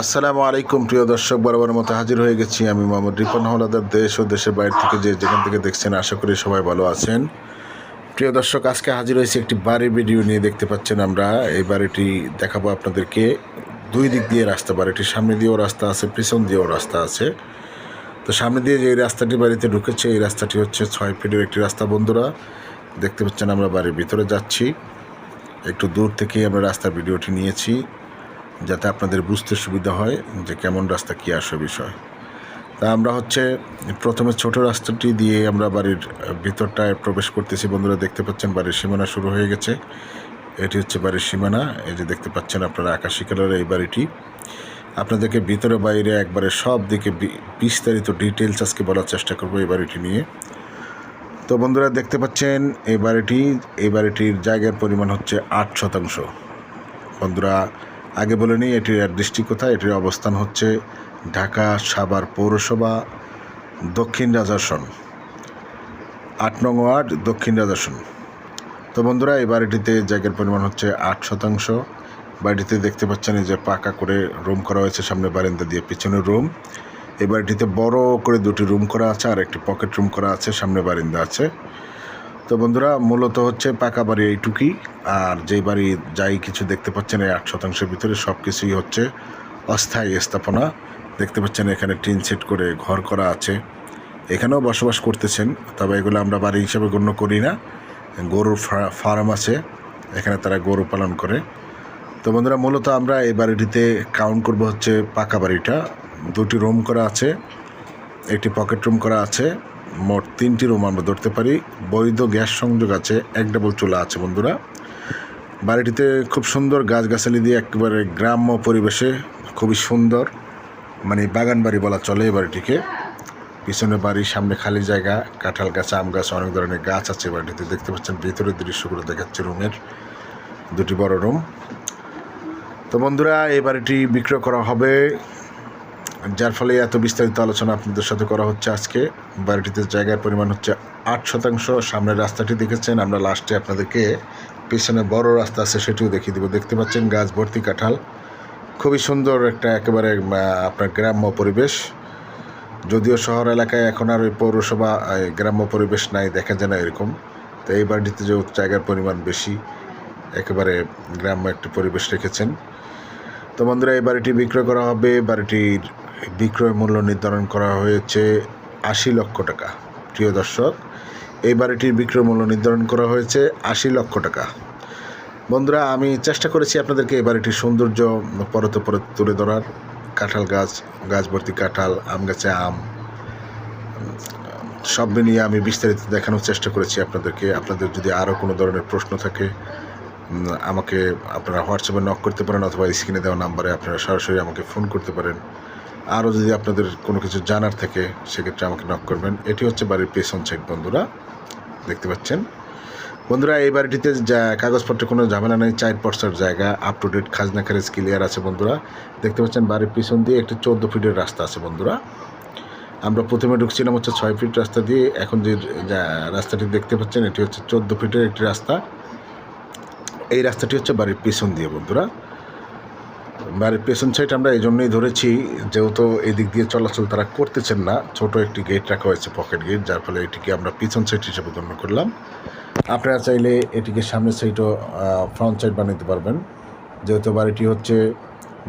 আসসালামু আলাইকুম, প্রিয় দর্শক, বরাবর মতো হাজির হয়ে গেছি আমি মোহাম্মদ রিপন হাওলাদার দেশ ও দেশের বাইরে থেকে যে যেখান থেকে দেখছেন, আশা করি সবাই ভালো আছেন। প্রিয় দর্শক, আজকে হাজির হয়েছি একটি বাড়ির ভিডিও নিয়ে, দেখতে পাচ্ছেন আমরা। এই বাড়িটি দেখাবো আপনাদেরকে। দুই দিক দিয়ে রাস্তা, বাড়িটির সামনে দিয়েও রাস্তা আছে, পিছন দিয়েও রাস্তা আছে। তো সামনে দিয়ে যে রাস্তাটি বাড়িতে ঢুকেছে, এই রাস্তাটি হচ্ছে ছয় ফিটের একটি রাস্তা, বন্ধুরা। দেখতে পাচ্ছেন আমরা বাড়ির ভিতরে যাচ্ছি। একটু দূর থেকেই আমরা রাস্তার ভিডিওটি নিয়েছি। যাতে আপনাদের বুঝতে সুবিধা হয় যে কেমন রাস্তা কী আসে বিষয়। তা আমরা হচ্ছে প্রথমে ছোট রাস্তাটি দিয়ে আমরা বাড়ির ভিতরটায় প্রবেশ করতেছি। বন্ধুরা দেখতে পাচ্ছেন বাড়ির সীমানা শুরু হয়ে গেছে। এটি হচ্ছে বাড়ির সীমানা। এই যে দেখতে পাচ্ছেন আপনারা আকাশি কালারের এই বাড়িটি। আপনাদেরকে ভিতরে বাইরে একবারে সব দিকে বিস্তারিত ডিটেলস আজকে বলার চেষ্টা করব এই বাড়িটি নিয়ে। তো বন্ধুরা দেখতে পাচ্ছেন এই বাড়িটি, এই বাড়িটির জায়গার পরিমাণ হচ্ছে আট শতাংশ। বন্ধুরা আগে বলে নিই, এটির ডিস্ট্রিক্ট কোথায়? এটির অবস্থান হচ্ছে ঢাকা সাভার পৌরসভা, দক্ষিণ রাজাসন আট নং ওয়ার্ড, দক্ষিণ রাজাসন তো বন্ধুরা, এই বাড়িটিতে জায়গার পরিমাণ হচ্ছে আট শতাংশ। বাড়িটিতে দেখতে পাচ্ছেন এই যে পাকা করে রুম করা হয়েছে, সামনে বারান্দা দিয়ে পিছনের রুম। এই বাড়িটিতে বড় করে দুটি রুম করা আছে, আর একটি পকেট রুম করা আছে, সামনে বারিন্দা আছে। তো বন্ধুরা, মূলত হচ্ছে পাকা বাড়ি এইটুকুই। আর যেই বাড়ি যাই কিছু দেখতে পাচ্ছেন, এই আট শতাংশের ভিতরে সব কিছুই হচ্ছে অস্থায়ী স্থাপনা। দেখতে পাচ্ছেন, এখানে টিন সেট করে ঘর করা আছে। এখানেও বসবাস করতেছেন, তবে এগুলো আমরা বাড়ি হিসেবে গণ্য করি না। গরুর ফার্ম আছে, এখানে তারা গরু পালন করে। তো বন্ধুরা, মূলত আমরা এই বাড়িটিতে কাউন্ট করব হচ্ছে পাকা বাড়িটা। দুটি রুম করা আছে, একটি পকেট রুম করা আছে। মোট তিনটি রুম আমরা ধরতে পারি। বৈধ গ্যাস সংযোগ আছে, এক ডাবল চুলা আছে বন্ধুরা। বাড়িটিতে খুব সুন্দর গাছগাছালি দিয়ে একেবারে গ্রাম্য পরিবেশে, খুবই সুন্দর মানে বাগান বাড়ি বলা চলে এই বাড়িটিকে। পিছনে বাড়ির সামনে খালি জায়গা, কাঁঠাল গাছ, আম গাছ, অনেক ধরনের গাছ আছে বাড়িটিতে। দেখতে পাচ্ছেন ভিতরের দৃশ্যগুলো দেখাচ্ছে রুমের দুটি বড় রুম। তো বন্ধুরা, এই বাড়িটি বিক্রয় করা হবে যার ফলে এত বিস্তারিত আলোচনা আপনাদের সাথে করা হচ্ছে আজকে। বাড়িটিতে জায়গার পরিমাণ হচ্ছে আট শতাংশ। সামনের রাস্তাটি দেখেছেন, আমরা লাস্টে আপনাদেরকে পিছনে বড় রাস্তা আছে সেটিও দেখিয়ে দেবো। দেখতে পাচ্ছেন গাছ ভর্তি কাঁঠাল। খুবই সুন্দর একটা একেবারে আপনার গ্রাম্য পরিবেশ। যদিও শহর এলাকায় এখন আর ওই পৌরসভা গ্রাম্য পরিবেশ নাই, দেখা যায় না এরকম। তো এই বাড়িটিতে যে জায়গার পরিমাণ বেশি, একেবারে গ্রাম্য একটি পরিবেশ রেখেছেন। তো বন্ধুরা, এই বাড়িটি বিক্রয় করা হবে। বাড়িটির বিক্রয় মূল্য নির্ধারণ করা হয়েছে আশি লক্ষ টাকা। প্রিয় দর্শক, এই বাড়িটির বিক্রয় মূল্য নির্ধারণ করা হয়েছে আশি লক্ষ টাকা। বন্ধুরা, আমি চেষ্টা করেছি আপনাদেরকে এই বাড়িটির সৌন্দর্য পরতে পরতে তুলে ধরার। কাঁঠাল গাছ গাছ ভর্তি কাঁঠাল, আম গাছে আম, সব মিলিয়ে আমি বিস্তারিত দেখানোর চেষ্টা করেছি আপনাদেরকে। আপনাদের যদি আরও কোনো ধরনের প্রশ্ন থাকে আমাকে আপনারা হোয়াটসঅ্যাপে নক করতে পারেন অথবা স্ক্রিনে দেওয়া নাম্বারে আপনারা সরাসরি আমাকে ফোন করতে পারেন। আরও যদি আপনাদের কোনো কিছু জানার থাকে, সেক্ষেত্রে আমাকে নক করবেন। এটি হচ্ছে বাড়ির পেছন সাইড বন্ধুরা। দেখতে পাচ্ছেন? বন্ধুরা, এই বাড়িটিতে যা কাগজপত্রে কোনো ঝামেলা নেই, চার পর্সার জায়গা আপ টু ডেট খাজনা খারেজ ক্লিয়ার আছে, বন্ধুরা। দেখতে পাচ্ছেন, বাড়ির পিছন দিয়ে একটি চোদ্দ ফিটের রাস্তা আছে, বন্ধুরা। আমরা প্রথমে ঢুকছিলাম হচ্ছে ছয় ফিট রাস্তা দিয়ে, এখন যে যা- রাস্তাটি দেখতে পাচ্ছেন, এটি হচ্ছে চোদ্দ ফিটের একটি রাস্তা। এই রাস্তাটি হচ্ছে বাড়ির পিছন দিয়ে, বন্ধুরা। বাড়ির পেছন সাইড আমরা এই জন্যই ধরেছি, যেহেতু এই দিক দিয়ে চলাচল তারা করতেছেন না, ছোট একটি গেট রাখা হয়েছে পকেট গেট যার ফলে এটিকে আমরা পিছন সাইড হিসেবে গণ্য করলাম। আপনারা চাইলে এটিকে সামনের সাইডও ফ্রন্ট সাইড বানাতে পারবেন। যেহেতু বাড়িটি হচ্ছে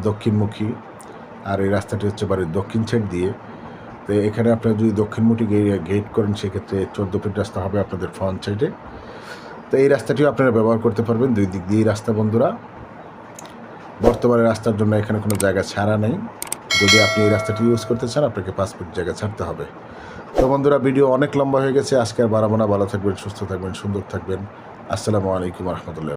দক্ষিণমুখী, আর এই রাস্তাটি হচ্ছে বাড়ির দক্ষিণ সাইড দিয়ে। তো এখানে আপনারা যদি দক্ষিণমুখী গেট করেন, সেক্ষেত্রে চোদ্দ ফিট রাস্তা হবে আপনাদের ফ্রন্ট সাইডে তো এই রাস্তাটিও আপনারা ব্যবহার করতে পারবেন। দুই দিক দিয়েই রাস্তা, বন্ধুরা। বর্তমানে রাস্তার জন্য এখানে কোনো জায়গা ছাড়া নেই। যদি আপনি এই রাস্তাটি ইউজ করতে চান, আপনাকে পাঁচ জায়গা ছাড়তে হবে। তো বন্ধুরা ভিডিও অনেক লম্বা হয়ে গেছে। আজকে আর বাড়াবো না। ভালো থাকবেন, সুস্থ থাকবেন, সুন্দর থাকবেন। আসসালামু আলাইকুম রহমতুল্লাহ।